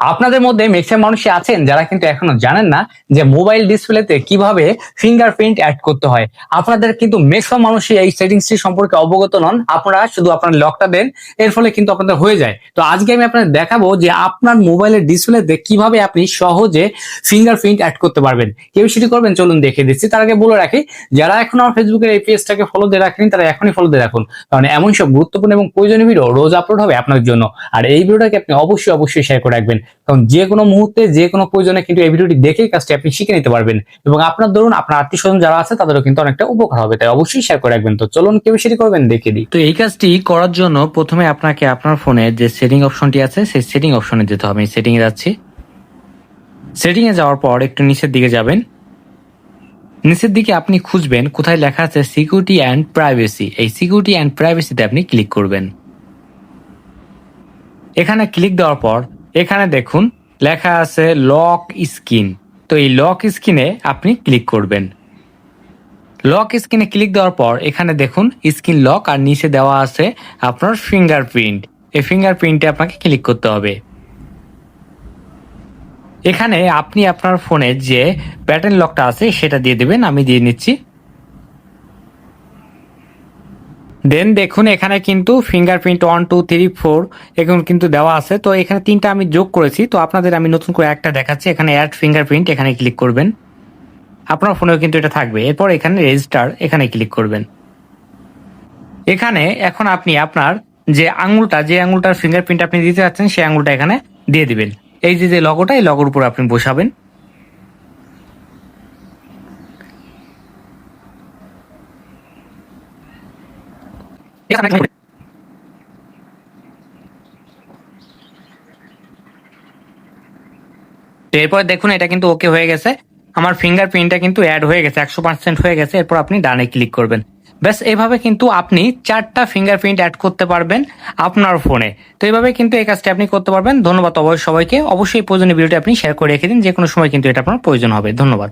আপনাদের মধ্যে ম্যাক্সিমাম মানুষই আছেন যারা কিন্তু এখনও জানেন না যে মোবাইল ডিসপ্লেতে কীভাবে ফিঙ্গারপ্রিন্ট অ্যাড করতে হয়। আপনাদের কিন্তু ম্যাক্সিমাম মানুষই এই সেটিংসটি সম্পর্কে অবগত নন। আপনারা শুধু আপনার লকটা দেন, এর ফলে কিন্তু আপনাদের হয়ে যায়। তো আজকে আমি আপনাদের দেখাবো যে আপনার মোবাইলের ডিসপ্লেতে কীভাবে আপনি সহজে ফিঙ্গারপ্রিন্ট অ্যাড করতে পারবেন। কেউ সেটি করবেন? চলুন দেখে দিচ্ছি। তার আগে বলে রাখি, যারা এখন আমার ফেসবুকের এই পেজটাকে ফলো দিয়ে রাখেন, তারা এখনই ফলো দিয়ে রাখুন। কারণ এমন সব গুরুত্বপূর্ণ এবং প্রয়োজনীয় ভিডিও রোজ আপলোড হবে আপনার জন্য। আর এই ভিডিওটাকে আপনি অবশ্যই অবশ্যই শেয়ার করে রাখবেন। কারণ যে কোনো মুহূর্তে, যে কোনো প্রয়োজনে কিন্তু এই ভিডিওটি দেখেই কাজটি আপনি শিখে নিতে পারবেন। এবং আপনার ধরুন, আপনার আত্মীয় স্বজন যারা আছে, তাদেরও কিন্তু অনেকটা উপকার হবে। তাই অবশ্যই শেয়ার করে রাখবেন। তো চলুন কেউ সেটি করবেন দেখে দিই। তো এই কাজটি করার জন্য প্রথমে আপনাকে আপনার ফোনে যে সেটিং অপশনটি আছে, সেই সেটিং অপশনে যেতে হবে। সেটিং এ যাচ্ছি। সেটিং এ যাওয়ার পর একটু নিচের দিকে যাবেন। নিচের দিকে আপনি খুঁজবেন, কোথায় লেখা আছে সিকিউরিটি অ্যান্ড প্রাইভেসি এই সিকিউরিটি অ্যান্ড প্রাইভেসিতে আপনি ক্লিক করবেন। এখানে ক্লিক দেওয়ার পর এখানে দেখুন, লেখা আছে লক স্ক্রিন তো এই লক স্ক্রিনে আপনি ক্লিক করবেন। লক স্ক্রিনে ক্লিক দেওয়ার পর এখানে দেখুন স্ক্রিন লক আর নিচে দেওয়া আছে আপনার ফিঙ্গারপ্রিন্ট এই ফিঙ্গারপ্রিন্টে আপনাকে ক্লিক করতে হবে। এখানে আপনি আপনার ফোনে যে প্যাটার্ন লকটা আছে সেটা দিয়ে দেবেন, আমি দিয়ে নিচ্ছি। দেন দেখুন, এখানে কিন্তু fingerprint one two three four এখন কিন্তু দেওয়া আছে। তো এখানে তিনটা আমি যোগ করেছি। তো আপনাদের আমি নতুন করে একটা দেখাচ্ছি। এখানে অ্যাড ফিঙ্গারপ্রিন্ট এখানে ক্লিক করবেন। আপনার ফোনেও কিন্তু এটা থাকবে। এরপর এখানে রেজিস্টার এখানে ক্লিক করবেন। এখানে এখন আপনি আপনার যে আঙুলটা, যে আঙুলটার ফিঙ্গারপ্রিন্ট আপনি দিতে যাচ্ছেন সেই আঙুলটা এখানে দিয়ে দিবেন। এই যে যে লগোটা এই লগোর উপর আপনি বসাবেন। এরপর দেখুন, এটা কিন্তু ওকে হয়ে গেছে। আমার ফিঙ্গারপ্রিন্টটা কিন্তু অ্যাড হয়ে গেছে, একশো পার্সেন্ট হয়ে গেছে। এরপর আপনি ডানে ক্লিক করবেন। ব্যাস, এভাবে কিন্তু আপনি চারটা ফিঙ্গারপ্রিন্ট অ্যাড করতে পারবেন আপনার ফোনে তো এইভাবে কিন্তু এই কাজটা আপনি করতে পারবেন। ধন্যবাদ অবশ্যই সবাইকে। অবশ্যই প্রয়োজনীয় ভিডিওটি আপনি শেয়ার করে রেখে দিন। যে কোনো সময় কিন্তু এটা আপনার প্রয়োজন হবে। ধন্যবাদ।